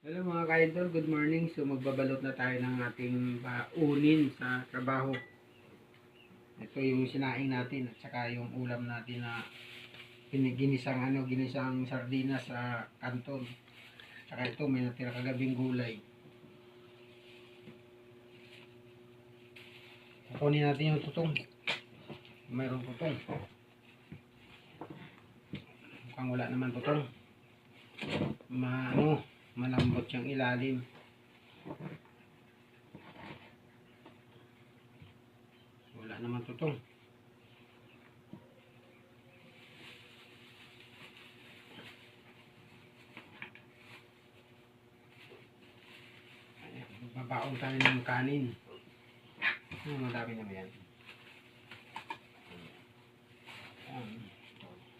Hello mga ka-idol, good morning. So magbabalot na tayo ng ating paunin sa trabaho. Ito yung sinaing natin at saka yung ulam natin na gini- ginisang ano, ginisang sardinas sa kanton. Saka ito may natira kagabing gulay. Kukunin natin yung tutong. Mayroong tutong. Mukhang wala naman tutong. Ma ano, malambot yung ilalim. Wala naman tutong. Babaon tayo ng kanin. Oh, madami na ba yan?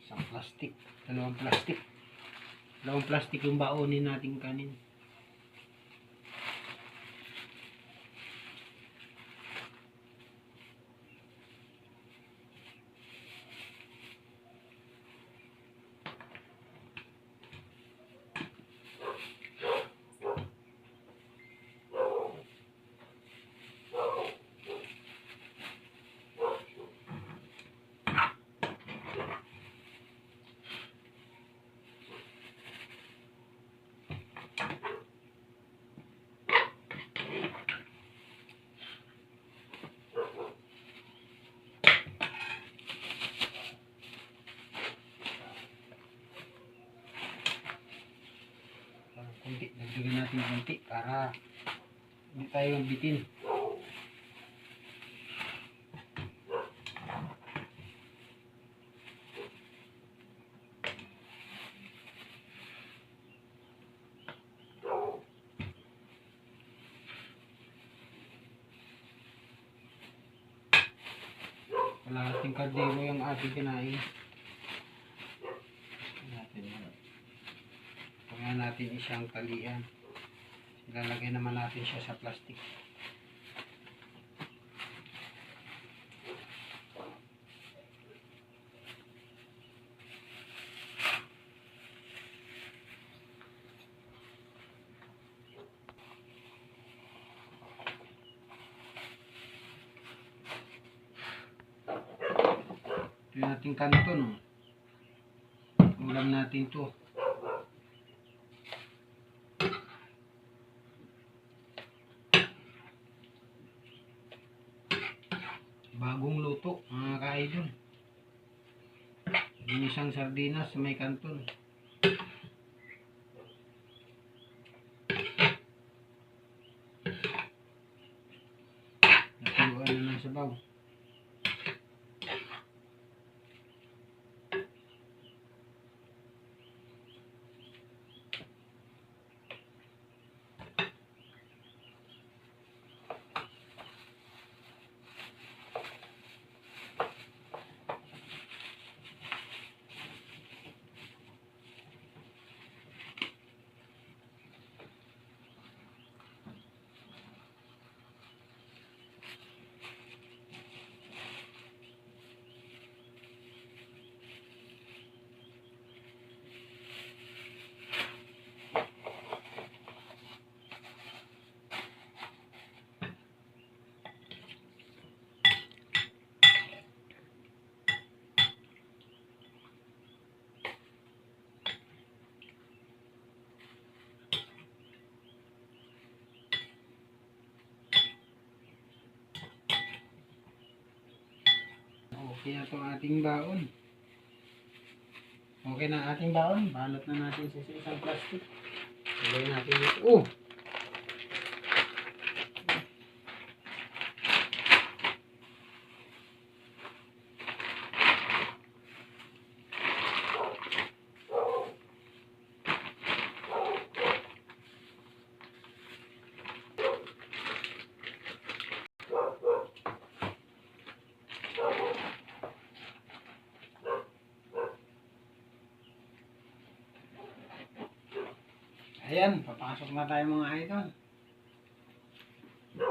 Isang plastic. Dalawang plastic. Dalawang plastic yung baonin nating kanin. Kunti. Dagdagan natin kunti para hindi tayo bitin. Kalahating kaldero yung ating kinain. Kaya natin isang talian. Ilalagay naman natin siya sa plastic. Ito yung ating kanton. oh. Ulam natin to. Bagong luto, mga ka-idol. Ginisang sardinas sa may kanton. Natuluan na ng sabaw. Okay na itong ating baon. Okay na ating baon. Balot na natin sa isang plastic. Ilagay natin ito. Oh! Ayan, papasok na tayo mga idol.